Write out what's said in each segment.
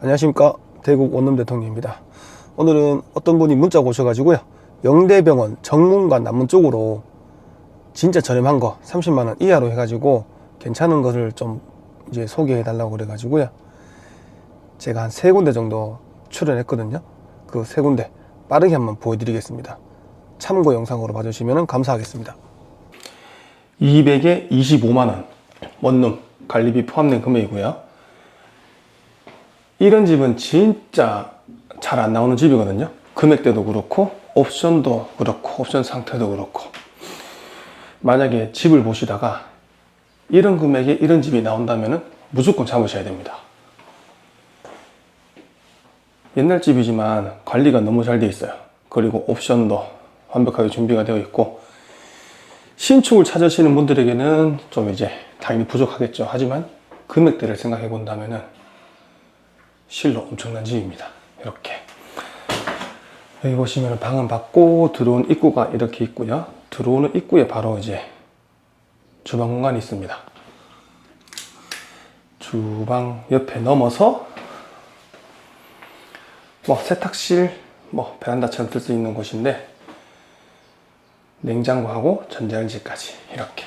안녕하십니까. 대구 원룸 대통령입니다. 오늘은 어떤 분이 문자 오셔가지고요. 영대병원 정문과 남문 쪽으로 진짜 저렴한 거 30만원 이하로 해가지고 괜찮은 것을 좀 이제 소개해 달라고 그래가지고요. 제가 한 세 군데 정도 출연했거든요. 그 세 군데 빠르게 한번 보여드리겠습니다. 참고 영상으로 봐주시면 감사하겠습니다. 200에 25만원 원룸 관리비 포함된 금액이고요 이런 집은 진짜 잘 안 나오는 집이거든요. 금액대도 그렇고, 옵션도 그렇고, 옵션 상태도 그렇고. 만약에 집을 보시다가 이런 금액에 이런 집이 나온다면 무조건 잡으셔야 됩니다. 옛날 집이지만 관리가 너무 잘돼 있어요. 그리고 옵션도 완벽하게 준비가 되어 있고, 신축을 찾으시는 분들에게는 좀 이제 당연히 부족하겠죠. 하지만 금액대를 생각해 본다면은 실로 엄청난 집입니다. 이렇게. 여기 보시면 방은 받고 들어온 입구가 이렇게 있고요. 들어오는 입구에 바로 이제 주방 공간이 있습니다. 주방 옆에 넘어서 뭐 세탁실, 뭐 베란다처럼 쓸 수 있는 곳인데 냉장고하고 전자레인지까지 이렇게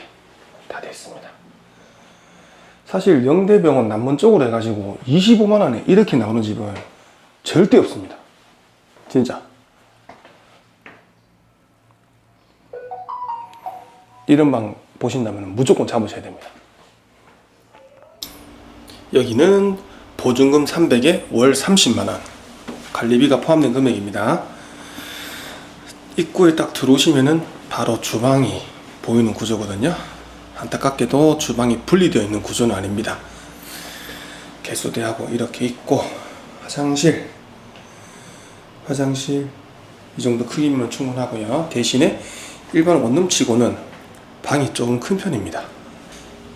다 되어 있습니다. 사실 영대병원 남문 쪽으로 해가지고 25만 원에 이렇게 나오는 집은 절대 없습니다. 진짜. 이런 방 보신다면 무조건 잡으셔야 됩니다. 여기는 보증금 300에 월 30만 원. 관리비가 포함된 금액입니다. 입구에 딱 들어오시면은 바로 주방이 보이는 구조거든요. 안타깝게도 주방이 분리되어 있는 구조는 아닙니다. 개수대하고 이렇게 있고 화장실 화장실 이 정도 크기면 충분하고요. 대신에 일반 원룸치고는 방이 조금 큰 편입니다.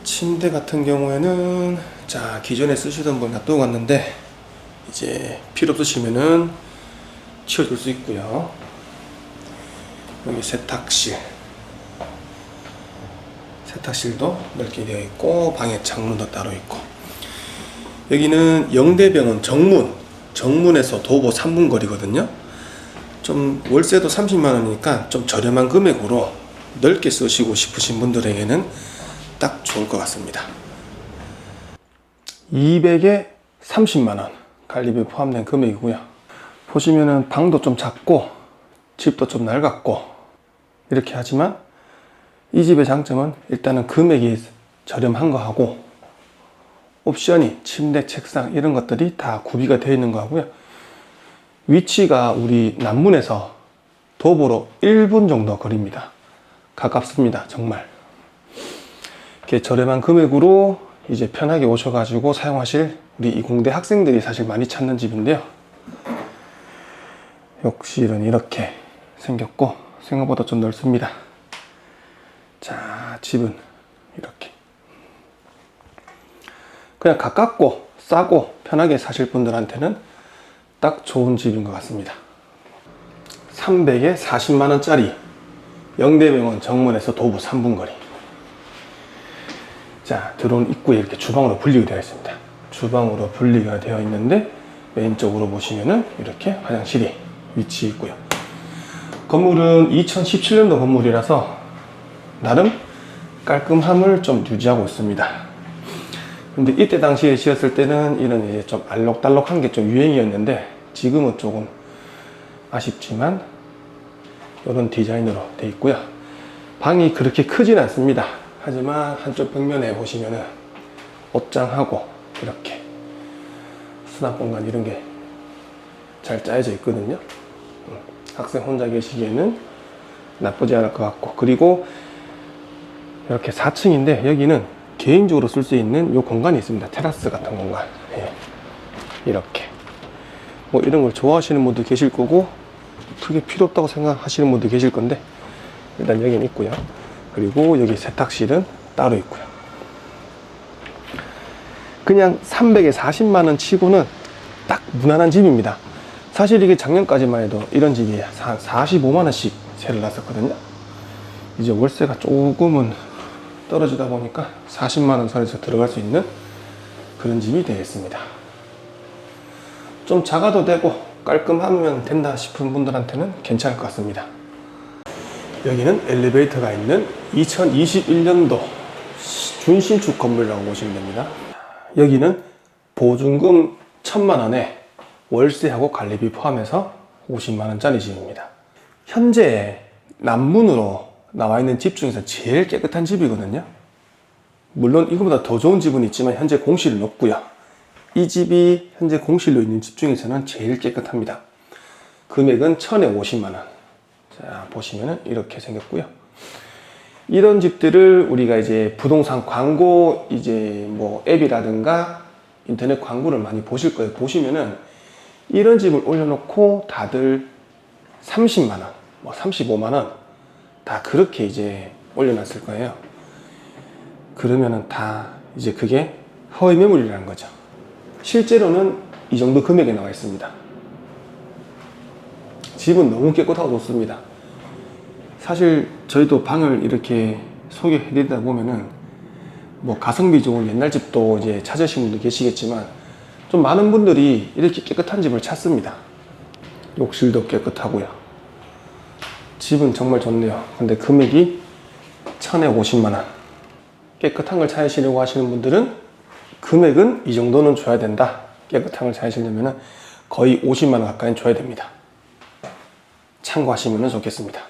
침대 같은 경우에는 자 기존에 쓰시던 분 놔두고 갔는데 이제 필요 없으시면은 치워줄 수 있고요. 여기 세탁실 세탁실도 넓게 되어 있고 방에 창문도 따로 있고. 여기는 영대병원 정문 정문에서 도보 3분 거리거든요. 좀 월세도 30만 원이니까 좀 저렴한 금액으로 넓게 쓰시고 싶으신 분들에게는 딱 좋을 것 같습니다. 200에 30만 원 관리비 포함된 금액이고요. 보시면은 방도 좀 작고 집도 좀 낡았고 이렇게 하지만 이 집의 장점은 일단은 금액이 저렴한 거 하고 옵션이 침대, 책상 이런 것들이 다 구비가 되어 있는 거 하고요. 위치가 우리 남문에서 도보로 1분 정도 거리입니다. 가깝습니다. 정말. 이렇게 저렴한 금액으로 이제 편하게 오셔가지고 사용하실 우리 이공대 학생들이 사실 많이 찾는 집인데요. 욕실은 이렇게 생겼고 생각보다 좀 넓습니다. 자, 집은 이렇게. 그냥 가깝고 싸고 편하게 사실 분들한테는 딱 좋은 집인 것 같습니다. 300에 40만원짜리 영대병원 정문에서 도보 3분 거리. 자, 들어온 입구에 이렇게 주방으로 분리가 되어 있습니다. 주방으로 분리가 되어 있는데 왼쪽으로 보시면은 이렇게 화장실이 위치해 있고요. 건물은 2017년도 건물이라서 나름 깔끔함을 좀 유지하고 있습니다. 근데 이때 당시에 지었을 때는 이런 이제 좀 알록달록한 게 좀 유행이었는데 지금은 조금 아쉽지만 이런 디자인으로 되어 있고요. 방이 그렇게 크진 않습니다. 하지만 한쪽 벽면에 보시면은 옷장하고 이렇게 수납 공간 이런 게 잘 짜여져 있거든요. 음, 학생 혼자 계시기에는 나쁘지 않을 것 같고 그리고 이렇게 4층인데 여기는 개인적으로 쓸 수 있는 요 공간이 있습니다. 테라스 같은 공간. 예. 이렇게. 뭐 이런 걸 좋아하시는 분도 계실 거고 크게 필요 없다고 생각하시는 분도 계실 건데 일단 여기는 있고요. 그리고 여기 세탁실은 따로 있고요. 그냥 300에 40만 원 치고는 딱 무난한 집입니다. 사실 이게 작년까지만 해도 이런 집이 한 45만 원씩 세를 났었거든요. 이제 월세가 조금은 떨어지다 보니까 40만 원 선에서 들어갈 수 있는 그런 집이 되겠습니다. 좀 작아도 되고 깔끔하면 된다 싶은 분들한테는 괜찮을 것 같습니다. 여기는 엘리베이터가 있는 2021년도 준신축 건물이라고 보시면 됩니다. 여기는 보증금 1천만 원에 월세하고 관리비 포함해서 50만 원짜리 집입니다. 현재 남문으로 나와 있는 집 중에서 제일 깨끗한 집이거든요. 물론 이거보다 더 좋은 집은 있지만 현재 공실은 없고요. 이 집이 현재 공실로 있는 집 중에서는 제일 깨끗합니다. 금액은 1,050만 원. 자, 보시면은 이렇게 생겼고요. 이런 집들을 우리가 이제 부동산 광고 이제 뭐 앱이라든가 인터넷 광고를 많이 보실 거예요. 보시면은 이런 집을 올려놓고 다들 30만 원, 뭐 35만 원 다 그렇게 이제 올려놨을 거예요. 그러면은 다 이제 그게 허위 매물이라는 거죠. 실제로는 이 정도 금액에 나와 있습니다. 집은 너무 깨끗하고 좋습니다. 사실 저희도 방을 이렇게 소개해 드리다 보면은 뭐 가성비 좋은 옛날 집도 이제 찾으신 분도 계시겠지만 좀 많은 분들이 이렇게 깨끗한 집을 찾습니다. 욕실도 깨끗하고요. 집은 정말 좋네요. 근데 금액이 1050만 원. 깨끗한 걸 찾으시려고 하시는 분들은 금액은 이 정도는 줘야 된다. 깨끗한 걸 찾으시려면 거의 50만 원 가까이 줘야 됩니다. 참고하시면 좋겠습니다.